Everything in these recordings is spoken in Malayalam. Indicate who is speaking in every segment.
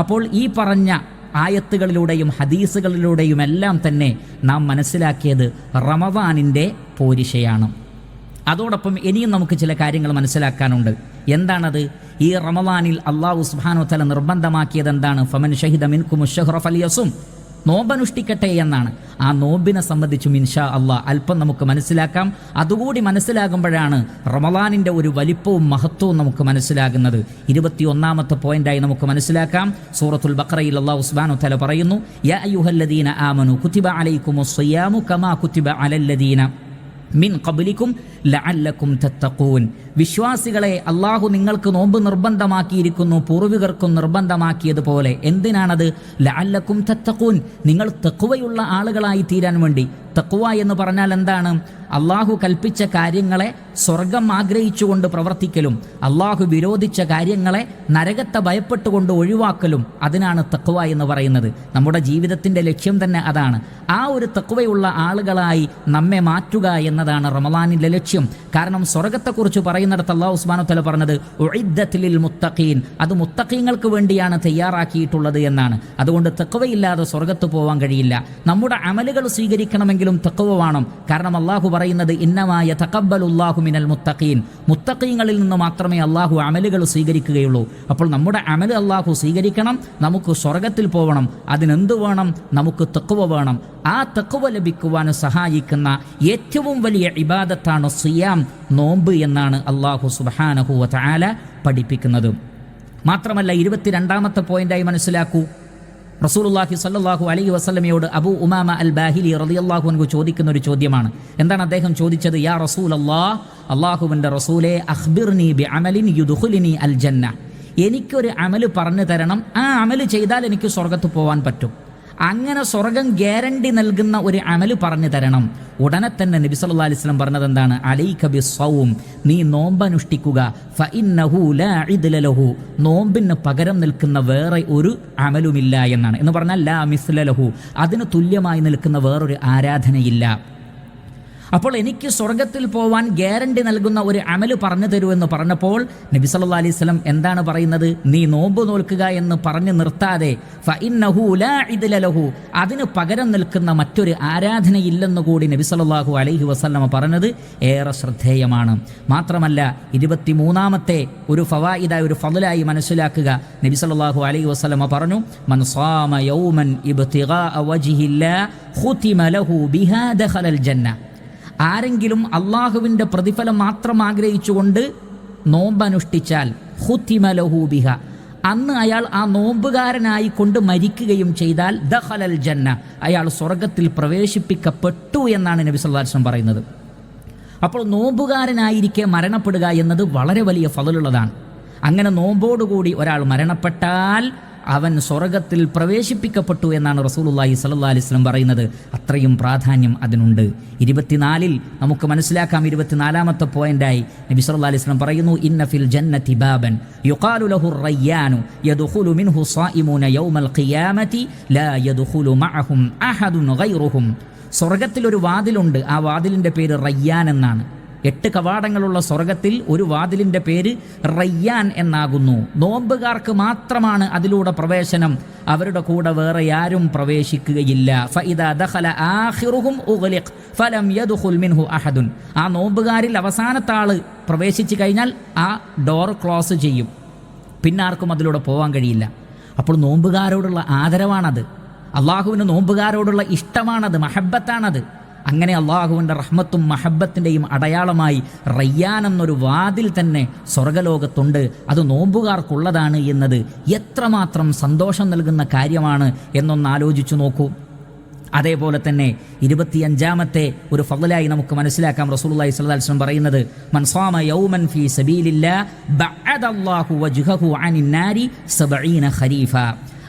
Speaker 1: അപ്പോൾ ഈ പറഞ്ഞ ആയത്തുകളിലൂടെയും ഹദീസുകളിലൂടെയും എല്ലാം തന്നെ നാം മനസ്സിലാക്കിയത് റമദാനിന്റെ പോരിശയാണ്. അതോടൊപ്പം ഇനിയും നമുക്ക് ചില കാര്യങ്ങൾ മനസ്സിലാക്കാനുണ്ട്. എന്താണത്? ഈ റമദാനിൽ അള്ളാഹു സുബ്ഹാനഹു തല നിർബന്ധമാക്കിയത് എന്താണ് ഫമൻ ഷഹിദ മിൻകും ഫലിയസും. നോമ്പനുഷ്ഠിക്കട്ടെ എന്നാണ്. ആ നോമ്പിനെ സംബന്ധിച്ചും ഇൻഷാ അള്ളാഹ് അല്പം നമുക്ക് മനസ്സിലാക്കാം. അതുകൂടി മനസ്സിലാകുമ്പോഴാണ് റമലാനിന്റെ ഒരു വലിപ്പവും മഹത്വവും നമുക്ക് മനസ്സിലാകുന്നത്. ഇരുപത്തി ഒന്നാമത്തെ പോയിന്റായി നമുക്ക് മനസ്സിലാക്കാം. സൂറത്തുൽ ബക്രയിൽ അള്ളാഹു ഉസ്ബാനു തല പറയുന്നു കമാ അലല്ലദീന മിൻ കബലിക്കും ലഅല്ലക്കും തത്തഖൂൻ. വിശ്വാസികളെ അള്ളാഹു നിങ്ങൾക്ക് നോമ്പ് നിർബന്ധമാക്കിയിരിക്കുന്നു പൂർവികർക്കും നിർബന്ധമാക്കിയതുപോലെ. എന്തിനാണത്? ലഅല്ലക്കും തത്തഖൂൻ. നിങ്ങൾ തെക്കുവയുള്ള ആളുകളായി തീരാൻ വേണ്ടി. തക്കുവ എന്ന് പറഞ്ഞാൽ എന്താണ്? അള്ളാഹു കൽപ്പിച്ച കാര്യങ്ങളെ സ്വർഗം ആഗ്രഹിച്ചുകൊണ്ട് പ്രവർത്തിക്കലും അള്ളാഹു വിരോധിച്ച കാര്യങ്ങളെ നരകത്തെ ഭയപ്പെട്ടുകൊണ്ട് ഒഴിവാക്കലും അതിനാണ് തക്കുവ എന്ന് പറയുന്നത്. നമ്മുടെ ജീവിതത്തിന്റെ ലക്ഷ്യം തന്നെ അതാണ്. ആ ഒരു തക്കുവയുള്ള ആളുകളായി നമ്മെ മാറ്റുക എന്നതാണ് റമലാനിന്റെ ലക്ഷ്യം. കാരണം സ്വർഗത്തെക്കുറിച്ച് പറയുന്നിടത്ത് അള്ളാഹു ഉസ്മാനത്തല തല പറഞ്ഞത് ഉഇദ്ദത്തിലിൽ മുത്തഖീൻ. അത് മുത്തഖീങ്ങൾക്ക് വേണ്ടിയാണ് തയ്യാറാക്കിയിട്ടുള്ളത് എന്നാണ്. അതുകൊണ്ട് തക്കുവയില്ലാതെ സ്വർഗത്ത് പോകാൻ കഴിയില്ല. നമ്മുടെ അമലുകൾ സ്വീകരിക്കണമെങ്കിലും തക്കവ് വേണം. കാരണം അള്ളാഹു പറയുന്നത് ഇന്നമായ തക്കബലുല്ലാഹു മിനൽ മുത്തഖീൻ. മുത്തഖീങ്ങളിൽ നിന്ന് മാത്രമേ അള്ളാഹു അമലുകൾ സ്വീകരിക്കുകയുള്ളൂ. അപ്പോൾ നമ്മുടെ അമൽ അള്ളാഹു സ്വീകരിക്കണം നമുക്ക് സ്വർഗത്തിൽ പോകണം അതിനെന്ത് വേണം? നമുക്ക് തക്കവ വേണം. ആ തക്കവ ലഭിക്കുവാൻ സഹായിക്കുന്ന ഏറ്റവും വലിയ ഇബാദത്താണ് സിയാം നോമ്പ് എന്നാണ് അള്ളാഹു സുബാനഹുവ വാല പഠിപ്പിക്കുന്നത്. മാത്രമല്ല ഇരുപത്തിരണ്ടാമത്തെ പോയിന്റായി മനസ്സിലാക്കൂ. റസൂലുള്ളാഹി സ്വല്ലല്ലാഹു അലൈഹി വസല്ലമയോട് അബൂ ഉമാമ അൽ ബാഹിലി റളിയല്ലാഹു അൻഹു ചോദിക്കുന്ന ഒരു ചോദ്യമാണ്. എന്താണ് അദ്ദേഹം ചോദിച്ചത്? യാ റസൂലല്ലാഹ് അള്ളാഹുവിന്റെ റസൂലെ അഖ്ബിർനി ബി അമലിൻ യുദ്ഖുലിനി അൽ ജന്ന എനിക്കൊരു അമൽ പറഞ്ഞു തരണം. ആ അമൽ ചെയ്താൽ എനിക്ക് സ്വർഗത്ത് പോകാൻ പറ്റും. അങ്ങനെ സ്വർഗം ഗ്യാരണ്ടി നൽകുന്ന ഒരു അമൽ പറഞ്ഞു തരണം. ഉടനെ തന്നെ നബി സല്ലല്ലാഹു അലൈഹി വസല്ലം പറഞ്ഞത് എന്താണ് അലൈക സൗം നീ നോമ്പനുഷ്ഠിക്കുക. നോമ്പിന് പകരം നിൽക്കുന്ന വേറെ ഒരു അമലുമില്ല എന്നാണ്. എന്ന് പറഞ്ഞാൽ ലാ മിസ്ല ലഹു അതിന് തുല്യമായി നിൽക്കുന്ന വേറൊരു ആരാധനയില്ല. അപ്പോൾ എനിക്ക് സ്വർഗത്തിൽ പോവാൻ ഗ്യാരണ്ടി നൽകുന്ന ഒരു അമൽ പറഞ്ഞു തരുമെന്ന് പറഞ്ഞപ്പോൾ നബി സല്ലാ അലൈഹി സ്വലം എന്താണ് പറയുന്നത്? നീ നോമ്പ് നോൽക്കുക എന്ന് പറഞ്ഞു നിർത്താതെ അതിന് പകരം നിൽക്കുന്ന മറ്റൊരു ആരാധനയില്ലെന്ന് കൂടി നബി സല്ലല്ലാഹു അലൈഹി വസ്ലമ പറഞ്ഞത് ഏറെ ശ്രദ്ധേയമാണ്. മാത്രമല്ല ഇരുപത്തിമൂന്നാമത്തെ ഒരു ഫവായിദായ ഒരു ഫതിലായി മനസ്സിലാക്കുക. നബി സല്ലല്ലാഹു അലൈഹി വസ്ലമ പറഞ്ഞു മൻ സാമ യൗമൻ ഇബ്തിഗാ വജ്ഹില്ലാ ഖുതിമ ലഹു ബിഹാ ദഖലൽ ജന്ന. ആരെങ്കിലും അള്ളാഹുവിന്റെ പ്രതിഫലം മാത്രം ആഗ്രഹിച്ചുകൊണ്ട് നോമ്പനുഷ്ഠിച്ചാൽ ഹുത്തിമലഹൂബിഹ അന്ന് അയാൾ ആ നോമ്പുകാരനായി കൊണ്ട് മരിക്കുകയും ചെയ്താൽ ദഹലൽ ജന്ന അയാൾ സ്വർഗത്തിൽ പ്രവേശിപ്പിക്കപ്പെട്ടു എന്നാണ് നബി സല്ലാസ്ലം പറയുന്നത്. അപ്പോൾ നോമ്പുകാരനായിരിക്കെ മരണപ്പെടുക എന്നത് വളരെ വലിയ ഫലമുള്ളതാണ് അങ്ങനെ നോമ്പോടുകൂടി ഒരാൾ മരണപ്പെട്ടാൽ അവൻ സ്വർഗത്തിൽ പ്രവേശിപ്പിക്കപ്പെട്ടു എന്നാണ് റസൂലുള്ളാഹി സ്വല്ലല്ലാഹി അലൈഹി വസല്ലം പറയുന്നത്. അത്രയും പ്രാധാന്യം അതിനുണ്ട്. ഇരുപത്തിനാലിൽ നമുക്ക് മനസ്സിലാക്കാം ഇരുപത്തിനാലാമത്തെ പോയിന്റായി. നബി സല്ലാ അലൈഹി വസല്ലം പറയുന്നു ഇന്നഫിൽ ജന്നതി ബാബൻ യുഖാലു ലഹു മിൻഹു യൗമൽ ഖിയാമതി ലാ മഅഹും ഗൈറുഹും. സ്വർഗത്തിൽ ഒരു വാതിലുണ്ട്. ആ വാതിലിന്റെ പേര് റയ്യാൻ എന്നാണ്. എട്ട് കവാടങ്ങളുള്ള സ്വർഗത്തിൽ ഒരു വാതിലിന്റെ പേര് റയ്യാൻ എന്നാകുന്നു. നോമ്പുകാർക്ക് മാത്രമാണ് അതിലൂടെ പ്രവേശനം. അവരുടെ കൂടെ വേറെ ആരും പ്രവേശിക്കുകയില്ല. ആ നോമ്പുകാരിൽ അവസാനത്തെ പ്രവേശിച്ചു കഴിഞ്ഞാൽ ആ ഡോർ ക്ലോസ് ചെയ്യും. പിന്നെ ആർക്കും അതിലൂടെ പോകാൻ കഴിയില്ല. അപ്പോൾ നോമ്പുകാരോടുള്ള ആദരവാണത്. അള്ളാഹുവിന് നോമ്പുകാരോടുള്ള ഇഷ്ടമാണത് മഹബത്താണത്. അങ്ങനെ അള്ളാഹുവിന്റെ റഹ്മത്തും മഹബത്തിന്റെയും അടയാളമായി റയ്യാൻ എന്നൊരു വാതിൽ തന്നെ സ്വർഗലോകത്തുണ്ട്. അത് നോമ്പുകാർക്കുള്ളതാണ് എന്നത് എത്രമാത്രം സന്തോഷം നൽകുന്ന കാര്യമാണ് എന്നൊന്ന് ആലോചിച്ചു നോക്കൂ. അതേപോലെ തന്നെ ഇരുപത്തിയഞ്ചാമത്തെ ഒരു ഫലായി നമുക്ക് മനസ്സിലാക്കാം. അലൈഹി വസല്ലം പറയുന്നത് മൻ സാമ യൗമൻ ഫീ സബീലില്ലാ ബഅദല്ലാഹു വജ്ഹഹു അനിൻ 70 ഖരീഫ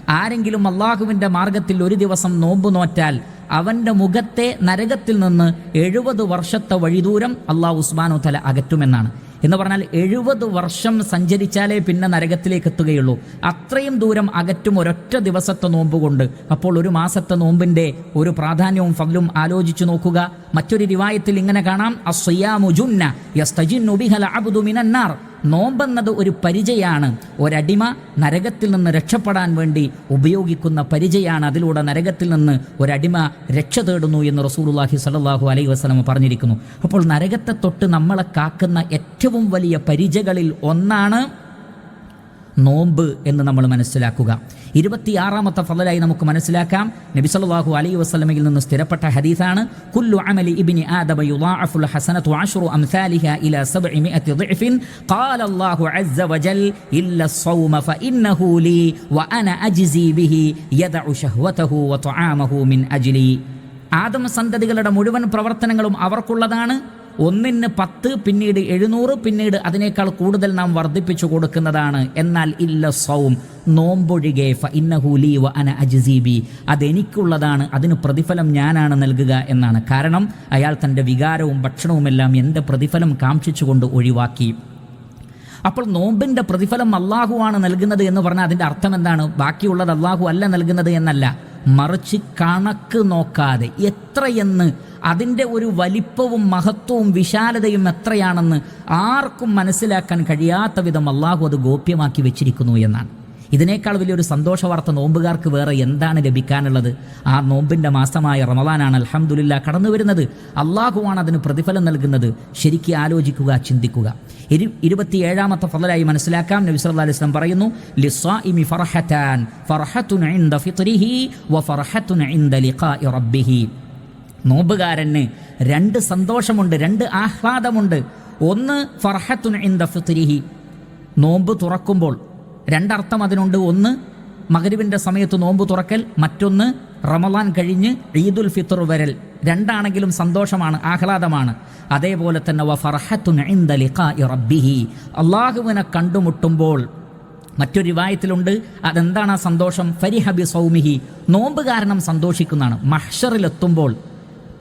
Speaker 1: ആരെങ്കിലും അള്ളാഹുവിന്റെ മാർഗത്തിൽ ഒരു ദിവസം നോമ്പു നോറ്റാൽ അവന്റെ മുഖത്തെ നരകത്തിൽ നിന്ന് എഴുപത് വർഷത്തെ വഴിദൂരം അള്ളാഹു ഉസ്മാനു തല അകറ്റുമെന്നാണ്. എന്ന് പറഞ്ഞാൽ എഴുപത് വർഷം സഞ്ചരിച്ചാലേ പിന്നെ നരകത്തിലേക്ക് എത്തുകയുള്ളൂ. അത്രയും ദൂരം അകറ്റും ഒരൊറ്റ ദിവസത്തെ നോമ്പ് കൊണ്ട് അപ്പോൾ ഒരു മാസത്തെ നോമ്പിന്റെ ഒരു പ്രാധാന്യവും ഫലും ആലോചിച്ചു നോക്കുക. മറ്റൊരു രിവായത്തിൽ ഇങ്ങനെ കാണാം. നോമ്പെന്നത് ഒരു പരിചയാണ്. ഒരടിമ നരകത്തിൽ നിന്ന് രക്ഷപ്പെടാൻ വേണ്ടി ഉപയോഗിക്കുന്ന പരിചയാണ്. അതിലൂടെ നരകത്തിൽ നിന്ന് ഒരടിമ രക്ഷ തേടുന്നു എന്ന് റസൂലുള്ളാഹി സ്വല്ലല്ലാഹു അലൈഹി വസല്ലം പറഞ്ഞിരിക്കുന്നു. അപ്പോൾ നരകത്തെ തൊട്ട് നമ്മളെ കാക്കുന്ന ഏറ്റവും വലിയ പരിചകളിൽ ഒന്നാണ് നോമ്പ് എന്ന് നമ്മൾ മനസ്സിലാക്കുക. ഇരുപത്തിയാറാമത്തെ ഫലലായി നമുക്ക് മനസ്സിലാക്കാം. നബി സല്ലല്ലാഹു അലൈഹി വസല്ലമയിൽ നിന്ന് സ്ഥിരപ്പെട്ട ഹദീസാണ് കുല്ലു അമലി ഇബ്നി ആദബ യുളാഅഫുൽ ഹസനതു അശ്റു അംസാലിഹ ഇല 700 ضعف قال الله عز وجل ഇല്ല الصوم فإنه لي وأنا أجزي به يدع شهوته وطعامه മിൻ അജ്ലി. ആദം സന്തതികളുടെ മുഴുവൻ പ്രവർത്തനങ്ങളും അവർക്കുള്ളതാണ്. ഒന്നിന് പത്ത് പിന്നീട് എഴുന്നൂറ് പിന്നീട് അതിനേക്കാൾ കൂടുതൽ നാം വർദ്ധിപ്പിച്ചു കൊടുക്കുന്നതാണ്. എന്നാൽ ഇല്ല സൗം നോമ്പൊഴികെ ഫ ഇന്നഹൂലി വ അന അജിസീബി അതെനിക്കുള്ളതാണ് അതിന് പ്രതിഫലം ഞാനാണ് നൽകുക എന്നാണ്. കാരണം അയാൾ തന്റെ വികാരവും ഭക്ഷണവുമെല്ലാം എന്റെ പ്രതിഫലം കാക്ഷിച്ചുകൊണ്ട് ഒഴിവാക്കി. അപ്പോൾ നോമ്പിന്റെ പ്രതിഫലം അള്ളാഹുവാണ് നൽകുന്നത് എന്ന് പറഞ്ഞാൽ അതിന്റെ അർത്ഥം എന്താണ്? ബാക്കിയുള്ളത് അള്ളാഹു അല്ല നൽകുന്നത് എന്നല്ല. മറിച്ച് കണക്ക് നോക്കാതെ എത്രയെന്ന് അതിന്റെ ഒരു വലിപ്പവും മഹത്വവും വിശാലതയും എത്രയാണെന്ന് ആർക്കും മനസ്സിലാക്കാൻ കഴിയാത്ത വിധം അള്ളാഹു അത് ഗോപ്യമാക്കി വെച്ചിരിക്കുന്നു എന്നാണ്. ഇതിനേക്കാൾ വലിയൊരു സന്തോഷ വാർത്ത നോമ്പുകാർക്ക് വേറെ എന്താണ് ലഭിക്കാനുള്ളത്? ആ നോമ്പിന്റെ മാസമായ റമദാനാണ് അലഹമുല്ല കടന്നു വരുന്നത്. അള്ളാഹുവാണ് അതിന് പ്രതിഫലം നൽകുന്നത്. ശരിക്കും ആലോചിക്കുക ചിന്തിക്കുക. ഇരു ഇരുപത്തിയേഴാമത്തെ ഫലരായി മനസ്സിലാക്കാം. നബി സല്ലാ അലൈഹി സ്വലം പറയുന്നു ഫിത്രിഹി വ ലിഖാഇ റബ്ബിഹി. നോമ്പുകാരന് രണ്ട് സന്തോഷമുണ്ട് രണ്ട് ആഹ്ലാദമുണ്ട്. ഒന്ന് ഫർഹത്തുൻ ഇൻദ ഫിത്രിഹി. നോമ്പ് തുറക്കുമ്പോൾ രണ്ടർത്ഥം അതിനുണ്ട്. ഒന്ന് മകരുവിന്റെ സമയത്ത് നോമ്പ് തുറക്കൽ. മറ്റൊന്ന് റമലാൻ കഴിഞ്ഞ് ഈദുൽ ഫിത്തർ വരൽ. രണ്ടാണെങ്കിലും സന്തോഷമാണ് ആഹ്ലാദമാണ്. അതേപോലെ തന്നെ റബ്ബിഹി. അള്ളാഹുവിനെ കണ്ടുമുട്ടുമ്പോൾ മറ്റൊരു വിവാഹത്തിലുണ്ട് അതെന്താണ് ആ സന്തോഷം? ഫരിഹബി സൗമിഹി. നോമ്പ് കാരണം സന്തോഷിക്കുന്നതാണ്. മഹ്ഷറിലെത്തുമ്പോൾ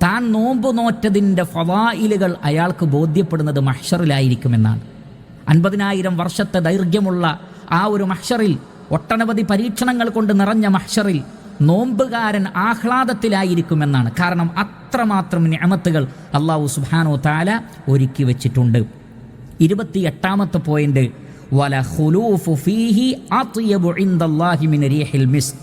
Speaker 1: താൻ നോമ്പ് നോറ്റതിന്റെ ഫവായിലുകൾ അയാൾക്ക് ബോധ്യപ്പെടുന്നത് മഹ്ഷറിലായിരിക്കുമെന്നാണ്. അൻപതിനായിരം വർഷത്തെ ദൈർഘ്യമുള്ള ആ ഒരു മഹ്ഷറിൽ ഒട്ടനവധി പരീക്ഷണങ്ങൾ കൊണ്ട് നിറഞ്ഞ മഹ്ഷറിൽ നോമ്പുകാരൻ ആഹ്ലാദത്തിലായിരിക്കുമെന്നാണ്. കാരണം അത്രമാത്രം ഞാമത്തുകൾ അള്ളാഹു സുബാനോ താല ഒരുക്കി വെച്ചിട്ടുണ്ട്. പോയിന്റ് മിൻ റീഹിൽ മിസ്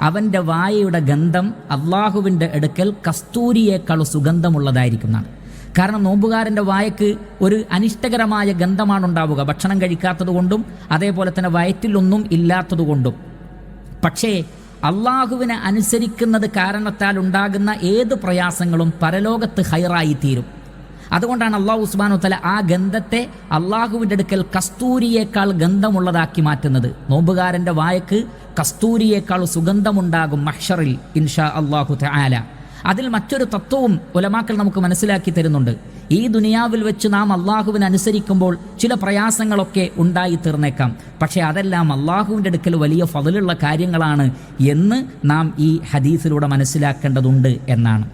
Speaker 1: അവന്റെ വായയുടെ ഗന്ധം അള്ളാഹുവിന്റെ അടുക്കൽ കസ്തൂരിയേക്കാൾ സുഗന്ധമുള്ളതായിരിക്കുന്നതാണ്. കാരണം നോമ്പുകാരന്റെ വായക്ക് ഒരു അനിഷ്ടകരമായ ഗന്ധമാണ് ഉണ്ടാവുക ഭക്ഷണം കഴിക്കാത്തത് കൊണ്ടും അതേപോലെ തന്നെ വയറ്റിലൊന്നും ഇല്ലാത്തത് കൊണ്ടും. പക്ഷേ അള്ളാഹുവിനെ അനുസരിക്കുന്നത് കാരണത്താൽ ഉണ്ടാകുന്ന ഏത് പ്രയാസങ്ങളും പരലോകത്ത് ഹൈറായി തീരും അതുകൊണ്ടാണ് അള്ളാഹു ഉസ്മാനു തല ആ ഗന്ധത്തെ അള്ളാഹുവിന്റെ അടുക്കൽ കസ്തൂരിയേക്കാൾ ഗന്ധമുള്ളതാക്കി മാറ്റുന്നത്. നോമ്പുകാരന്റെ വായക്ക് കസ്തൂരിയേക്കാൾ സുഗന്ധമുണ്ടാകും മഹ്ഷറിൽ ഇൻഷാ അള്ളാഹു തആല. അതിൽ മറ്റൊരു തത്വവും ഉലമാക്കൾ നമുക്ക് മനസ്സിലാക്കി തരുന്നുണ്ട്. ഈ ദുനിയാവിൽ വെച്ച് നാം അള്ളാഹുവിനെ അനുസരിക്കുമ്പോൾ ചില പ്രയാസങ്ങളൊക്കെ ഉണ്ടായി തീർന്നേക്കാം. പക്ഷേ അതെല്ലാം അള്ളാഹുവിന്റെ അടുക്കൽ വലിയ ഫതിലുള്ള കാര്യങ്ങളാണ് എന്ന് നാം ഈ ഹദീസിലൂടെ മനസ്സിലാക്കേണ്ടതുണ്ട് എന്നാണ്.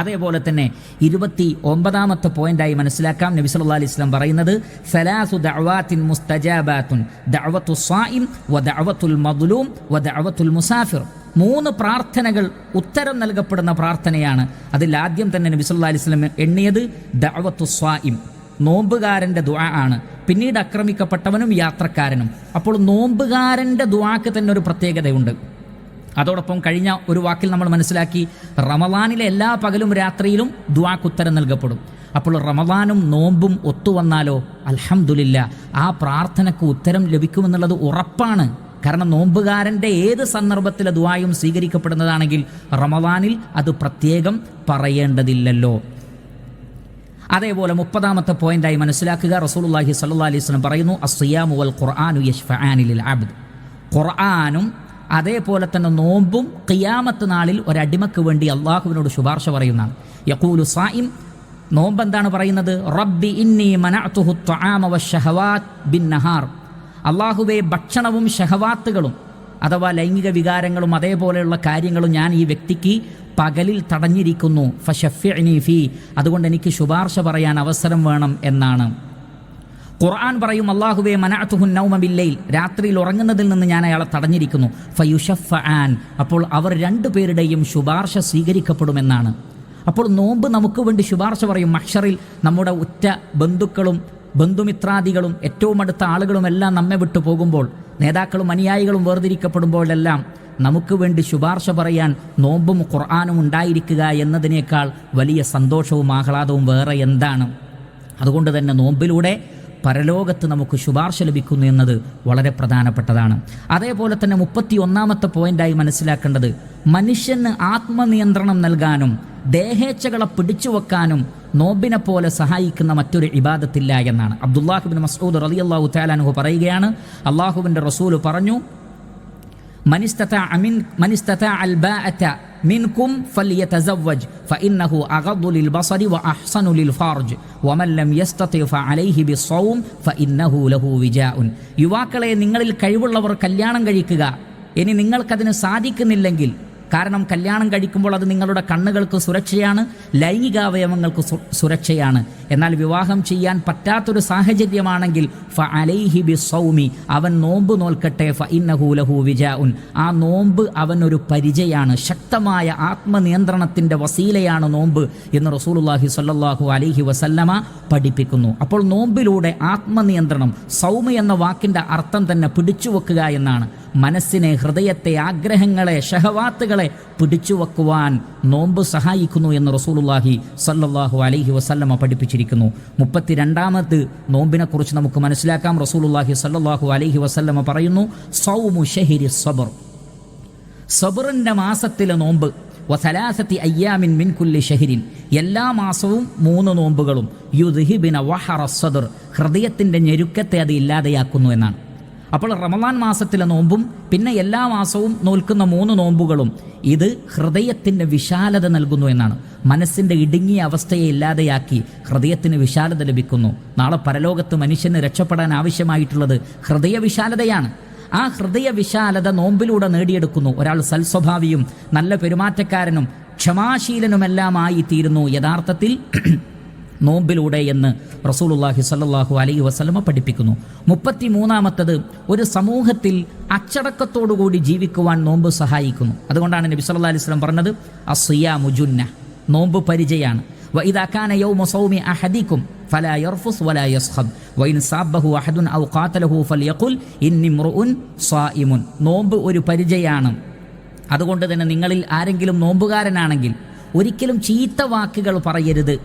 Speaker 1: അതേപോലെ തന്നെ ഇരുപത്തി ഒമ്പതാമത്തെ പോയിന്റായി മനസ്സിലാക്കാം. നബി സല്ലല്ലാഹു അലൈഹി വസല്ലം പറയുന്നത് സലാസു ദഅവാത്തിൻ മുസ്തജാബാത്തുൻ ദഅവത്തു സ്വായിം വ ദഅവത്തുൽ മദ്ലൂം വ ദഅവത്തുൽ മുസാഫിർ. മൂന്ന് പ്രാർത്ഥനകൾ ഉത്തരം നൽകപ്പെടുന്ന പ്രാർത്ഥനയാണ്. അതിൽ ആദ്യം തന്നെ നബി സല്ലാ അലൈഹി വസല്ലം എണ്ണിയത് ദഅവത്തു സ്വായിം നോമ്പുകാരന്റെ ദുആ ആണ്. പിന്നീട് ആക്രമിക്കപ്പെട്ടവനും യാത്രക്കാരനും. അപ്പോൾ നോമ്പുകാരന്റെ ദുആക്ക് തന്നെ ഒരു പ്രത്യേകതയുണ്ട്. അതോടൊപ്പം കഴിഞ്ഞ ഒരു വാക്കിൽ നമ്മൾ മനസ്സിലാക്കി റമദാനിലെ എല്ലാ പകലും രാത്രിയിലും ദുവാക്ക് ഉത്തരം നൽകപ്പെടും. അപ്പോൾ റമദാനും നോമ്പും ഒത്തുവന്നാലോ? അൽഹംദുലില്ല. ആ പ്രാർത്ഥനയ്ക്ക് ഉത്തരം ലഭിക്കുമെന്നുള്ളത് ഉറപ്പാണ്. കാരണം നോമ്പുകാരന്റെ ഏത് സന്ദർഭത്തിലെ ദുവായും സ്വീകരിക്കപ്പെടുന്നതാണെങ്കിൽ റമദാനിൽ അത് പ്രത്യേകം പറയേണ്ടതില്ലല്ലോ. അതേപോലെ മുപ്പതാമത്തെ പോയിന്റായി മനസ്സിലാക്കുക. റസൂലുള്ളാഹി സ്വല്ലല്ലാഹി അലൈഹി വസല്ലം പറയുന്നു അസ്സിയാമു വൽ ഖുർആനു യശ്ഫആനി ലിൽ അബ്ദ്. ഖുർആാനും അതേപോലെ തന്നെ നോമ്പും ഖിയാമത്ത് നാളിൽ ഒരടിമക്ക് വേണ്ടി അള്ളാഹുവിനോട് ശുപാർശ പറയുന്നതാണ്. യഖൂലു സായിം നോമ്പ് എന്താണ് പറയുന്നത്? റബ്ബി ഇന്നി മനഅതുഹു ത്വആമ വശഹവാത് ബിൻ നഹാർ. അള്ളാഹുവെ ഭക്ഷണവും ഷഹവാത്തുകളും അഥവാ ലൈംഗിക വികാരങ്ങളും അതേപോലെയുള്ള കാര്യങ്ങളും ഞാൻ ഈ വ്യക്തിക്ക് പകലിൽ തടഞ്ഞിരിക്കുന്നു. ഫീ. അതുകൊണ്ട് എനിക്ക് ശുപാർശ പറയാൻ അവസരം വേണം എന്നാണ്. ഖുർആൻ പറയും അള്ളാഹുവെ മനാത്തുഹുൻ നൗമബില്ലയിൽ രാത്രിയിൽ ഉറങ്ങുന്നതിൽ നിന്ന് ഞാൻ അയാളെ തടഞ്ഞിരിക്കുന്നു. ഫയുഷഫ് ആൻ അപ്പോൾ അവർ രണ്ടുപേരുടെയും ശുപാർശ സ്വീകരിക്കപ്പെടുമെന്നാണ്. അപ്പോൾ നോമ്പ് നമുക്ക് വേണ്ടി ശുപാർശ പറയും. മക്ഷറിൽ നമ്മുടെ ഉറ്റ ബന്ധുക്കളും ബന്ധുമിത്രാദികളും ഏറ്റവും അടുത്ത ആളുകളുമെല്ലാം നമ്മെ വിട്ടു പോകുമ്പോൾ നേതാക്കളും അനുയായികളും വേർതിരിക്കപ്പെടുമ്പോഴെല്ലാം നമുക്ക് വേണ്ടി ശുപാർശ പറയാൻ നോമ്പും ഖുർആാനും ഉണ്ടായിരിക്കുക എന്നതിനേക്കാൾ വലിയ സന്തോഷവും ആഹ്ലാദവും വേറെ എന്താണ്? അതുകൊണ്ട് തന്നെ നോമ്പിലൂടെ പരലോകത്ത് നമുക്ക് ശുപാർശ ലഭിക്കുന്നു എന്നത് വളരെ പ്രധാനപ്പെട്ടതാണ്. അതേപോലെ തന്നെ മുപ്പത്തി ഒന്നാമത്തെ പോയിന്റായി മനസ്സിലാക്കേണ്ടത് മനുഷ്യന് ആത്മനിയന്ത്രണം നൽകാനും ദേഹേച്ഛകളെ പിടിച്ചു വെക്കാനും നോബിനെ പോലെ സഹായിക്കുന്ന മറ്റൊരു ഇബാദത്തില്ല എന്നാണ്. അബ്ദുല്ലാഹുബിൻ മസൂദ് റലി അള്ളാഹു താലാനുഹു പറയുകയാണ്. അള്ളാഹുവിന്റെ റസൂൽ പറഞ്ഞു മനിസ്തത അമിൻ മനിസ്തത ലിൽ ഫർജ് ലം യസ്തതി ഫഅലൈഹി ലഹു യുവാക്കളെ നിങ്ങളിൽ കഴിവുള്ളവർ കല്യാണം കഴിക്കുക. ഇനി നിങ്ങൾക്കതിന് സാധിക്കുന്നില്ലെങ്കിൽ കാരണം കല്യാണം കഴിക്കുമ്പോൾ അത് നിങ്ങളുടെ കണ്ണുകൾക്ക് സുരക്ഷയാണ് ലൈംഗികാവയവങ്ങൾക്ക് സുരക്ഷയാണ്. എന്നാൽ വിവാഹം ചെയ്യാൻ പറ്റാത്തൊരു സാഹചര്യമാണെങ്കിൽ ഫ അലൈഹി ബി സൗമി അവൻ നോമ്പ് നോൽക്കട്ടെ ഫ ഇന്നഹൂലഹു വിജാഉൻ. ആ നോമ്പ് അവനൊരു പരിചയാണ് ശക്തമായ ആത്മനിയന്ത്രണത്തിന്റെ വസീലയാണ് നോമ്പ് എന്ന് റസൂലുള്ളാഹി സല്ലാഹു അലൈഹി വസല്ലമ പഠിപ്പിക്കുന്നു. അപ്പോൾ നോമ്പിലൂടെ ആത്മനിയന്ത്രണം സൗമി എന്ന വാക്കിന്റെ അർത്ഥം തന്നെ പിടിച്ചു വെക്കുക എന്നാണ്. മനസ്സിനെ ഹൃദയത്തെ ആഗ്രഹങ്ങളെ ഷഹവാത്തുകളെ പിടിച്ചു വെക്കുവാൻ നോമ്പ് സഹായിക്കുന്നു എന്ന് റസൂലുള്ളാഹി സല്ലാഹു അലൈഹി വസല്ലമ പഠിപ്പിച്ചിരിക്കുന്നു. മുപ്പത്തിരണ്ടാമത് നോമ്പിനെ കുറിച്ച് നമുക്ക് മനസ്സിലാക്കാം. റസൂലുള്ളാഹി സല്ലാഹു അലൈഹി വസല്ലമ പറയുന്നു സൗമു ഷഹിരി സബർ. സബറിന്റെ മാസത്തിലെ നോമ്പ് വസലാസത്തി അയ്യാമിൻ മിൻകുല്ലി ഷഹിരിൻ. എല്ലാ മാസവും മൂന്ന് നോമ്പുകളും യുദ്ഹിബിന വഹറ സദർ. ഹൃദയത്തിന്റെ ഞെരുക്കത്തെ അത് ഇല്ലാതെയാക്കുന്നു എന്നാണ്. അപ്പോൾ റമദാൻ മാസത്തിലെ നോമ്പും പിന്നെ എല്ലാ മാസവും നോൽക്കുന്ന മൂന്ന് നോമ്പുകളും ഇത് ഹൃദയത്തിന്റെ വിശാലത നൽകുന്നു എന്നാണ്. മനസ്സിന്റെ ഇടുങ്ങിയ അവസ്ഥയെ ഇല്ലാതെയാക്കി ഹൃദയത്തിന് വിശാലത ലഭിക്കുന്നു. നാളെ പരലോകത്ത് മനുഷ്യന് രക്ഷപ്പെടാൻ ആവശ്യമായിട്ടുള്ളത് ഹൃദയ വിശാലതയാണ്. ആ ഹൃദയ വിശാലത നോമ്പിലൂടെ നേടിയെടുക്കുന്നു. ഒരാൾ സൽസ്വഭാവിയും നല്ല പെരുമാറ്റക്കാരനും ക്ഷമാശീലനുമെല്ലാമായി തീരുന്നു യഥാർത്ഥത്തിൽ നോമ്പിലൂടെ എന്ന് റസൂലുള്ളാഹി സ്വല്ലല്ലാഹു അലൈഹി വസല്ലമ പഠിപ്പിക്കുന്നു മുപ്പത്തി മൂന്നാമത്തത് ഒരു സമൂഹത്തിൽ അച്ചടക്കത്തോടുകൂടി ജീവിക്കുവാൻ നോമ്പ് സഹായിക്കുന്നു അതുകൊണ്ടാണ് നബി സല്ലല്ലാഹു അലൈഹി വസല്ലം പറഞ്ഞത് അസ്സിയാമു ജുന്ന നോമ്പ് പരിചയാണ് وإذا كان يوم صوم أحدكم فلا يرفث ولا يصخب وإن صابه أحد أو قاتله فليقل إني امرؤ صائم നോമ്പ് ഒരു പരിചയാണ് അതുകൊണ്ട് തന്നെ നിങ്ങളിൽ ആരെങ്കിലും നോമ്പുകാരനാണെങ്കിൽ ഒരിക്കലും ചീത്ത വാക്കുകൾ പറയരുത്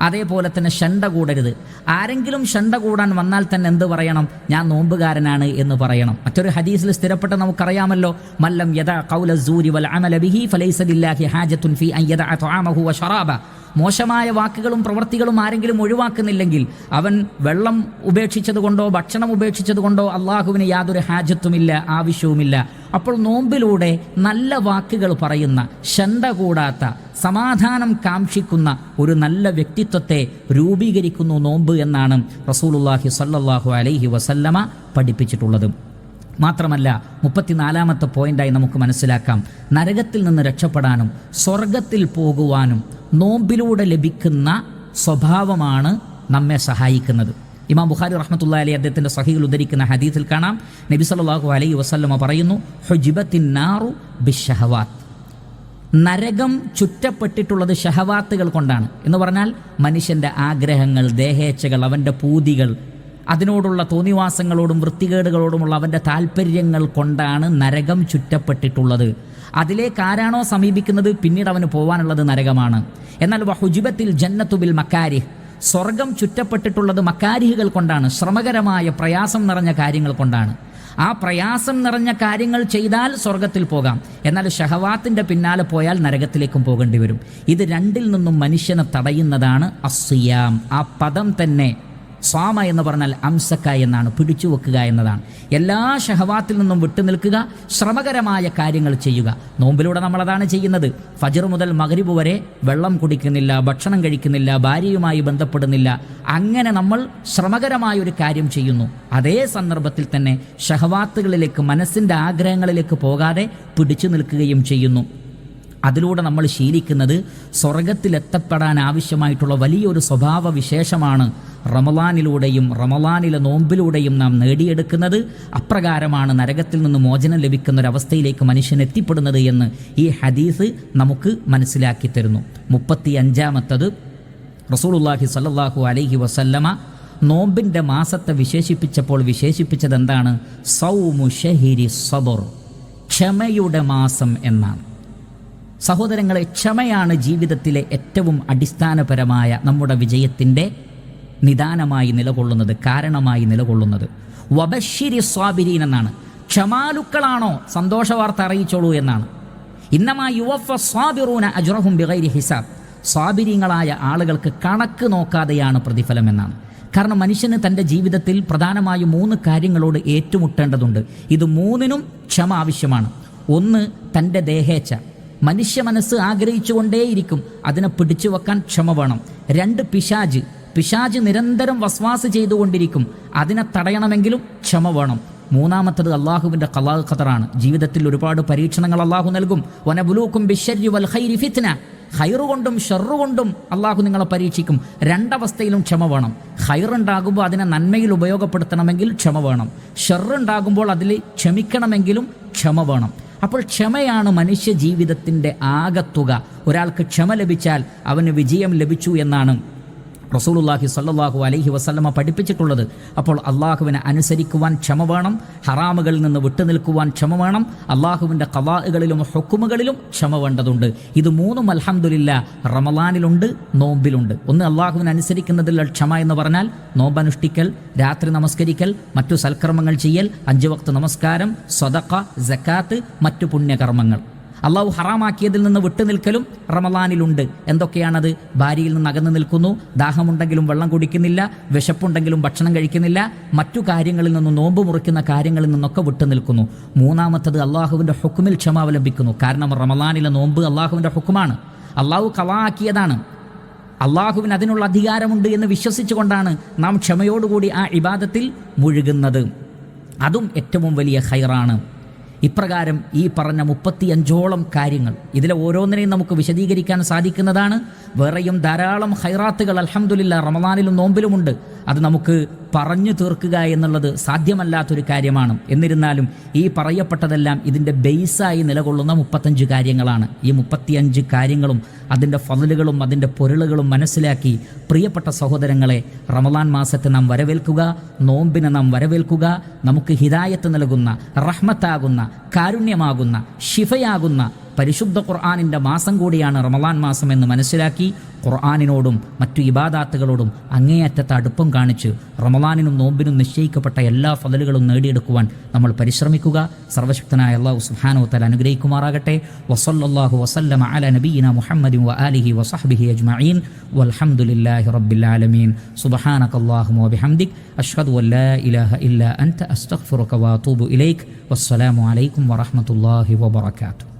Speaker 1: അതേപോലെ തന്നെ ഷണ്ട കൂടരുത്. ആരെങ്കിലും ഷണ്ട കൂടാൻ വന്നാൽ തന്നെ എന്ത് പറയണം? ഞാൻ നോമ്പുകാരനാണ് എന്ന് പറയണം. മറ്റൊരു ഹദീസിൽ സ്ഥിരപ്പെട്ട നമുക്കറിയാമല്ലോ മല്ലം യഥാ ഖൗല സൂരി വൽ അമല ബിഹി ഫലൈസ ലില്ലാഹി ഹാജത്തുൻ ഫി അൻ യദഅ വശറാബ വ ശറാബ മോശമായ വാക്കുകളും പ്രവൃത്തികളും ആരെങ്കിലും ഒഴിവാക്കുന്നില്ലെങ്കിൽ അവൻ വെള്ളം ഉപേക്ഷിച്ചതുകൊണ്ടോ ഭക്ഷണം ഉപേക്ഷിച്ചതുകൊണ്ടോ അള്ളാഹുവിന് യാതൊരു ഹാജത്തുമില്ല ആവശ്യവുമില്ല. അപ്പോൾ നോമ്പിലൂടെ നല്ല വാക്കുകൾ പറയുന്ന ശണ്ട കൂടാത്ത സമാധാനം കാക്ഷിക്കുന്ന ഒരു നല്ല വ്യക്തിത്വത്തെ രൂപീകരിക്കുന്നു നോമ്പ് എന്നാണ് റസൂലുള്ളാഹി സല്ലാഹു അലൈഹി വസല്ലമ പഠിപ്പിച്ചിട്ടുള്ളത്. മാത്രമല്ല മുപ്പത്തിനാലാമത്തെ പോയിന്റായി നമുക്ക് മനസ്സിലാക്കാം. നരകത്തിൽ നിന്ന് രക്ഷപ്പെടാനും സ്വർഗത്തിൽ പോകുവാനും നോമ്പിലൂടെ ലഭിക്കുന്ന സ്വഭാവമാണ് നമ്മെ സഹായിക്കുന്നത്. ഇമാം ബുഖാരി റഹ്മത്തുള്ള അലി അദ്ദേഹത്തിന്റെ സഹികൾ ഉദ്ധരിക്കുന്ന ഹദീസിൽ കാണാം. നബി സല്ലാഹു അലൈ വസല്ലമ പറയുന്നു ഹുജിബത്തിൻ നാറു ബിഷഹവാത്ത് നരകം ചുറ്റപ്പെട്ടിട്ടുള്ളത് ഷഹവാത്തുകൾ കൊണ്ടാണ്. എന്ന് പറഞ്ഞാൽ മനുഷ്യന്റെ ആഗ്രഹങ്ങൾ ദേഹേച്ഛകൾ അവന്റെ പൂതികൾ അതിനോടുള്ള തോന്നിവാസങ്ങളോടും വൃത്തികേടുകളോടുമുള്ള അവന്റെ താല്പര്യങ്ങൾ കൊണ്ടാണ് നരകം ചുറ്റപ്പെട്ടിട്ടുള്ളത്. അതിലേക്ക് ആരാണോ സമീപിക്കുന്നത് പിന്നീട് അവന് പോകാനുള്ളത് നരകമാണ്. എന്നാൽ വഹുജിബത്തിൽ ജന്നത്തുബിൽ മക്കാരി സ്വർഗം ചുറ്റപ്പെട്ടിട്ടുള്ളത് മക്കാരിഹികൾ കൊണ്ടാണ് ശ്രമകരമായ പ്രയാസം നിറഞ്ഞ കാര്യങ്ങൾ കൊണ്ടാണ്. ആ പ്രയാസം നിറഞ്ഞ കാര്യങ്ങൾ ചെയ്താൽ സ്വർഗത്തിൽ പോകാം. എന്നാൽ ഷഹവാത്തിന്റെ പിന്നാലെ പോയാൽ നരകത്തിലേക്കും പോകേണ്ടി വരും. ഇത് രണ്ടിൽ നിന്നും മനുഷ്യനെ തടയുന്നതാണ് അസിയാം ആ പദം തന്നെ സ്വാമ എന്ന് പറഞ്ഞാൽ അംസക്ക എന്നാണ് പിടിച്ചു വെക്കുക എന്നതാണ്. എല്ലാ ഷഹവാത്തിൽ നിന്നും വിട്ടുനിൽക്കുക ശ്രമകരമായ കാര്യങ്ങൾ ചെയ്യുക. നോമ്പിലൂടെ നമ്മളതാണ് ചെയ്യുന്നത്. ഫജർ മുതൽ മകരിബ് വരെ വെള്ളം കുടിക്കുന്നില്ല ഭക്ഷണം കഴിക്കുന്നില്ല ഭാര്യയുമായി ബന്ധപ്പെടുന്നില്ല. അങ്ങനെ നമ്മൾ ശ്രമകരമായ ഒരു കാര്യം ചെയ്യുന്നു. അതേ സന്ദർഭത്തിൽ തന്നെ ഷഹവാത്തുകളിലേക്ക് മനസ്സിന്റെ ആഗ്രഹങ്ങളിലേക്ക് പോകാതെ പിടിച്ചു നിൽക്കുകയും ചെയ്യുന്നു. അതിലൂടെ നമ്മൾ ശീലിക്കുന്നത് സ്വർഗത്തിലെത്തപ്പെടാൻ ആവശ്യമായിട്ടുള്ള വലിയൊരു സ്വഭാവ വിശേഷമാണ് റമലാനിലൂടെയും റമലാനിലെ നോമ്പിലൂടെയും നാം നേടിയെടുക്കുന്നത്. അപ്രകാരമാണ് നരകത്തിൽ നിന്ന് മോചനം ലഭിക്കുന്ന ഒരവസ്ഥയിലേക്ക് മനുഷ്യൻ എത്തിപ്പെടുന്നത് എന്ന് ഈ ഹദീസ് നമുക്ക് മനസ്സിലാക്കി തരുന്നു. മുപ്പത്തി അഞ്ചാമത്തത് റസൂലുള്ളാഹി സല്ലാഹു അലൈഹി വസല്ലമ നോമ്പിന്റെ മാസത്തെ വിശേഷിപ്പിച്ചപ്പോൾ വിശേഷിപ്പിച്ചത് എന്താണ് സൗമു ഷഹിരി സബർ ക്ഷമയുടെ മാസം എന്നാണ്. സഹോദരങ്ങളെ ക്ഷമയാണ് ജീവിതത്തിലെ ഏറ്റവും അടിസ്ഥാനപരമായ നമ്മുടെ വിജയത്തിന്റെ നിദാനമായി നിലകൊള്ളുന്നത് കാരണമായി നിലകൊള്ളുന്നത്. വബശ്ശിരി സ്വാബിരീൻ എന്നാണ്. ക്ഷമാലുക്കളാണോ? സന്തോഷ വാർത്ത അറിയിച്ചോളൂ എന്നാണ്. ഇന്നമാ യുവഫ സ്വാബിറൂന അജുറഹും ബിഗൈരി ഹിസാബ്. സ്വാബിരിങ്ങളായ ആളുകൾക്ക് കണക്ക് നോക്കാതെയാണ് പ്രതിഫലം എന്നാണ്. കാരണം മനുഷ്യന് തന്റെ ജീവിതത്തിൽ പ്രധാനമായും മൂന്ന് കാര്യങ്ങളോട് ഏറ്റുമുട്ടേണ്ടതുണ്ട്. ഇത് മൂന്നിനും ക്ഷമ ആവശ്യമാണ്. ഒന്ന് തന്റെ ദേഹേച്ഛ. മനുഷ്യ മനസ്സ് ആഗ്രഹിച്ചുകൊണ്ടേയിരിക്കും. അതിനെ പിടിച്ചു വെക്കാൻ ക്ഷമ വേണം. രണ്ട് പിശാജ്. പിശാജ് നിരന്തരം വസ്വാസ് ചെയ്തുകൊണ്ടിരിക്കും. അതിനെ തടയണമെങ്കിലും ക്ഷമ വേണം. മൂന്നാമത്തത് അള്ളാഹുവിന്റെ കലാഹ് ഖത്തറാണ് ജീവിതത്തിൽ ഒരുപാട് പരീക്ഷണങ്ങൾ അള്ളാഹു നൽകും. വനബുലൂക്കും ബിഷരി വൽ ഖൈരി ഫിത്ന. ഹൈറ് കൊണ്ടും കൊണ്ടും അള്ളാഹു നിങ്ങളെ പരീക്ഷിക്കും. രണ്ടവസ്ഥയിലും ക്ഷമ വേണം. ഹൈറുണ്ടാകുമ്പോൾ അതിനെ നന്മയിൽ ഉപയോഗപ്പെടുത്തണമെങ്കിൽ ക്ഷമ വേണം. ഷെറുണ്ടാകുമ്പോൾ അതിൽ ക്ഷമിക്കണമെങ്കിലും ക്ഷമ വേണം. അപ്പോൾ ക്ഷമയാണ് മനുഷ്യ ജീവിതത്തിന്റെ ആകത്തുക. ഒരാൾക്ക് ക്ഷമ ലഭിച്ചാൽ അവന് വിജയം ലഭിച്ചു എന്നാണ്. റസൂലുല്ലാഹി സല്ലാഹു അലൈഹി വസ്ലമ പഠിപ്പിച്ചിട്ടുള്ളത്. അപ്പോൾ അള്ളാഹുവിനെ അനുസരിക്കുവാൻ ക്ഷമ വേണം ഹറാമുകളിൽ നിന്ന് വിട്ടുനിൽക്കുവാൻ ക്ഷമ വേണം അള്ളാഹുവിന്റെ കവാഹുകളിലും ഹുക്കുമുകളിലും ക്ഷമ വേണ്ടതുണ്ട്. ഇത് മൂന്നും അൽഹംദുലില്ല റമലാനിലുണ്ട് നോമ്പിലുണ്ട്. ഒന്ന് അള്ളാഹുവിനെ അനുസരിക്കുന്നതിൽ ക്ഷമ എന്ന് പറഞ്ഞാൽ നോമ്പനുഷ്ഠിക്കൽ രാത്രി നമസ്കരിക്കൽ മറ്റു സൽക്കർമ്മങ്ങൾ ചെയ്യൽ അഞ്ചു വക്ത് നമസ്കാരം സ്വതക്ക ജക്കാത്ത് മറ്റു പുണ്യകർമ്മങ്ങൾ. അള്ളാഹു ഹറാമാക്കിയതിൽ നിന്ന് വിട്ടുനിൽക്കലും റമലാനിലുണ്ട്. എന്തൊക്കെയാണത്? ഭാര്യയിൽ നിന്ന് അകന്നു നിൽക്കുന്നു ദാഹമുണ്ടെങ്കിലും വെള്ളം കുടിക്കുന്നില്ല വിശപ്പുണ്ടെങ്കിലും ഭക്ഷണം കഴിക്കുന്നില്ല മറ്റു കാര്യങ്ങളിൽ നിന്ന് നോമ്പ് മുറിക്കുന്ന കാര്യങ്ങളിൽ നിന്നൊക്കെ വിട്ടുനിൽക്കുന്നു. മൂന്നാമത്തത് അള്ളാഹുവിന്റെ ഹുക്കുമിൽ ക്ഷമ അവലംബിക്കുന്നു. കാരണം റമലാനിലെ നോമ്പ് അള്ളാഹുവിന്റെ ഹുക്കുമാണ് അള്ളാഹു കലാക്കിയതാണ്. അള്ളാഹുവിന് അതിനുള്ള അധികാരമുണ്ട് എന്ന് വിശ്വസിച്ചുകൊണ്ടാണ് നാം ക്ഷമയോടുകൂടി ആ ഇബാദത്തിൽ മുഴുകുന്നത്. അതും ഏറ്റവും വലിയ ഹൈറാണ് ഇപ്രകാരം ഈ പറഞ്ഞ മുപ്പത്തിയഞ്ചോളം കാര്യങ്ങൾ ഇതിലെ ഓരോന്നിനെയും നമുക്ക് വിശദീകരിക്കാൻ സാധിക്കുന്നതാണ്. വേറെയും ധാരാളം ഹൈറാത്തുകൾ അലഹമുല്ല റമദാനിലും നോമ്പിലുമുണ്ട്. അത് നമുക്ക് പറഞ്ഞു തീർക്കുക എന്നുള്ളത് സാധ്യമല്ലാത്തൊരു കാര്യമാണ്. എന്നിരുന്നാലും ഈ പറയപ്പെട്ടതെല്ലാം ഇതിന്റെ ബേസായി നിലകൊള്ളുന്ന മുപ്പത്തഞ്ച് കാര്യങ്ങളാണ്. ഈ മുപ്പത്തിയഞ്ച് കാര്യങ്ങളും അതിന്റെ ഫലലുകളും അതിന്റെ പൊരുളുകളും മനസ്സിലാക്കി പ്രിയപ്പെട്ട സഹോദരങ്ങളെ റമദാൻ മാസത്തെ നാം വരവേൽക്കുക നോമ്പിനെ നാം വരവേൽക്കുക നമുക്ക് ഹിതായത്ത് നൽകുന്ന റഹ്മത്താകുന്ന കാരുണ്യമാകുന്ന ഷിഫയാകുന്ന പരിശുദ്ധ ഖുർആാനിന്റെ മാസം കൂടിയാണ് റമലാൻ മാസം എന്ന് മനസ്സിലാക്കി ഖുർആാനിനോടും മറ്റു ഇബാദാത്തുകളോടും അങ്ങേയറ്റത്തെ അടുപ്പം കാണിച്ച് റമലാനിനും നോമ്പിനും നിശ്ചയിക്കപ്പെട്ട എല്ലാ ഫലലുകളും നേടിയെടുക്കുവാൻ നമ്മൾ പരിശ്രമിക്കുക. സർവശക്തനായ അള്ളാഹു സുഹാനോ തല അനുഗ്രഹിക്കുമാറാകട്ടെ. വസല്ലാഹു വസല്ലമ അല നബീന മുഹമ്മദ് വ ആലിഹി വസഹബിഹി അജ്മഈൻ. വൽഹംദുലില്ലാഹി റബ്ബിൽ ആലമീൻ. സുബ്ഹാനക അല്ലാഹുമ്മ വബിഹംദിക്. അഷ്ഹദു അൻ ലാ ഇലാഹ ഇല്ല അൻത. അസ്തഗ്ഫിറുക വഅതൂബു ഇലൈക്. വസ്സലാമു അലൈക്കും വറഹ്മത്തുള്ളാഹി വബറകാതുഹു.